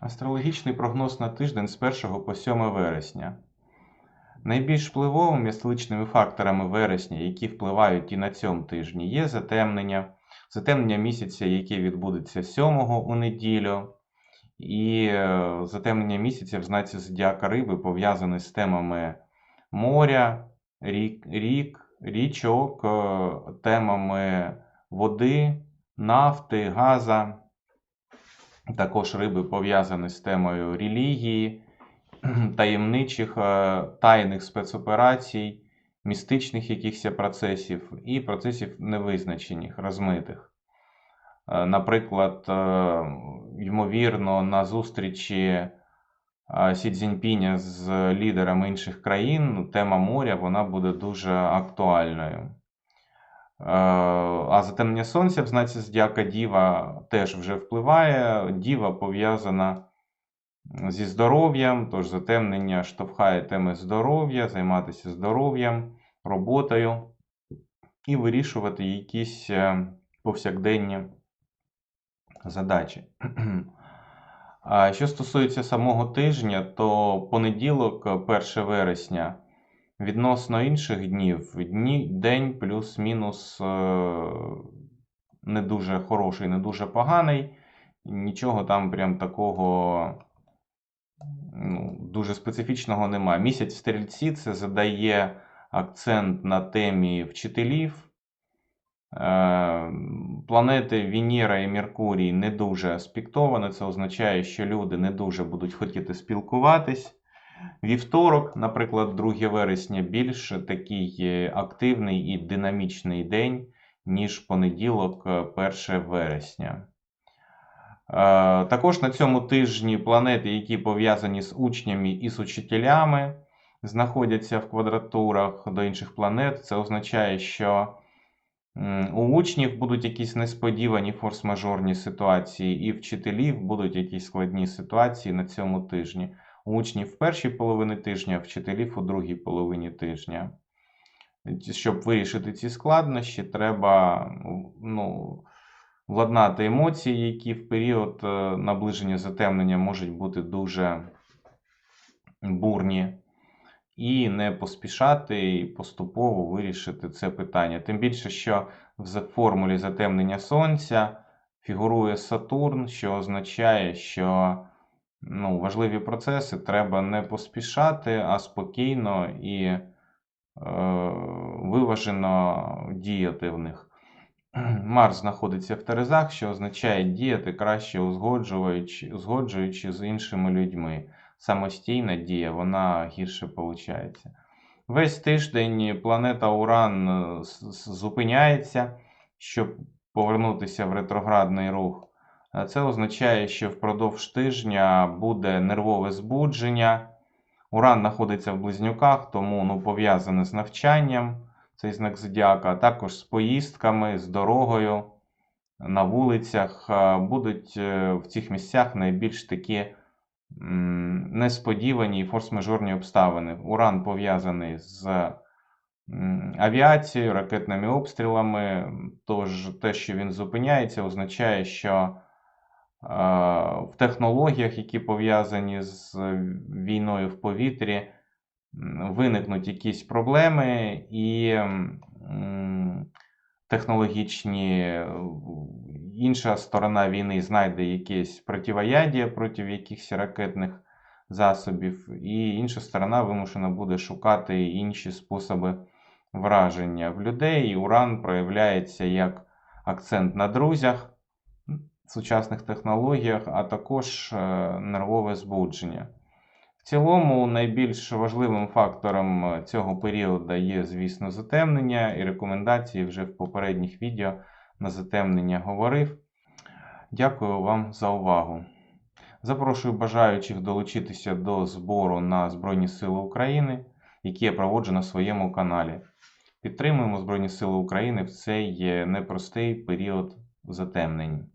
Астрологічний прогноз на тиждень з 1 по 7 вересня. Найбільш впливовими містичними факторами вересня, які впливають і на цьому тижні, є затемнення, затемнення місяця, яке відбудеться 7 у неділю, і е, затемнення місяця в знаці зодіака риби пов'язане з темами моря, рік, рік річок, е, темами води, нафти, газа. Також риби пов'язані з темою релігії, таємничих е, тайних спецоперацій, містичних якихось процесів і процесів невизначених, розмитих. Е, Наприклад, е, ймовірно, на зустрічі Сі Цзіньпіня з лідерами інших країн ну, тема моря вона буде дуже актуальною. Е, А затемнення сонця в знаці зодіака Діва теж вже впливає. Діва пов'язана зі здоров'ям, тож затемнення штовхає теми здоров'я, займатися здоров'ям, роботою і вирішувати якісь е, повсякденні задачі. Що стосується самого тижня, то понеділок, е, 1 вересня, відносно інших днів, дні, день плюс-мінус е, не дуже хороший, не дуже поганий. Нічого там прям такого ну, дуже специфічного немає. Місяць стрільці це задає акцент на темі вчителів. Е, Планети Венера і Меркурій не дуже аспектовані. Це означає, що люди не дуже будуть хотіти спілкуватись. Вівторок, наприклад, 2 вересня, більш такий е, активний і динамічний день, ніж понеділок, е, 1 вересня. Е, Також на цьому тижні планети, які пов'язані з учнями і з учителями, знаходяться в квадратурах до інших планет. Це означає, що у учнів будуть якісь несподівані форс-мажорні ситуації, і вчителів будуть якісь складні ситуації на цьому тижні. У учнів в першій половині тижня, вчителів у другій половині тижня. Щоб вирішити ці складнощі, треба ну, владнати емоції, які в період е, наближення затемнення можуть бути дуже бурні, і не поспішати і поступово вирішити це питання. Тим більше, що в формулі затемнення Сонця фігурує Сатурн, що означає, що ну, важливі процеси треба не поспішати, а спокійно і е, виважено діяти в них. Марс знаходиться в Терезах, що означає діяти краще узгоджуючи, узгоджуючи з іншими людьми. Самостійна дія, вона гірше виходить. Весь тиждень планета Уран е, зупиняється, щоб повернутися в ретроградний рух. А Це означає, що впродовж тижня буде нервове збудження. Уран знаходиться в близнюках, тому ну, пов'язане з навчанням цей знак зодіака, а також з поїздками, з дорогою на вулицях. Е, Будуть е, в цих місцях найбільш такі несподівані і форс-мажорні обставини. Уран пов'язаний з авіацією, ракетними обстрілами. Тож те, що він зупиняється, означає, що е, в технологіях, які пов'язані з війною в повітрі, виникнуть якісь проблеми і технологічні, е, інша сторона війни знайде якесь противоядія проти якихось ракетних засобів, і інша сторона вимушена буде шукати інші способи враження в людей. Уран проявляється як акцент на друзях, сучасних технологіях, а також е, нервове збудження. В цілому, найбільш важливим фактором е, цього періоду є, звісно, затемнення і рекомендації вже в попередніх відео на затемнення говорив. Дякую вам за увагу. Запрошую бажаючих долучитися до збору на Збройні Сили України, які я проводжу на своєму каналі. Підтримуємо Збройні Сили України в цей е, непростий період затемнень.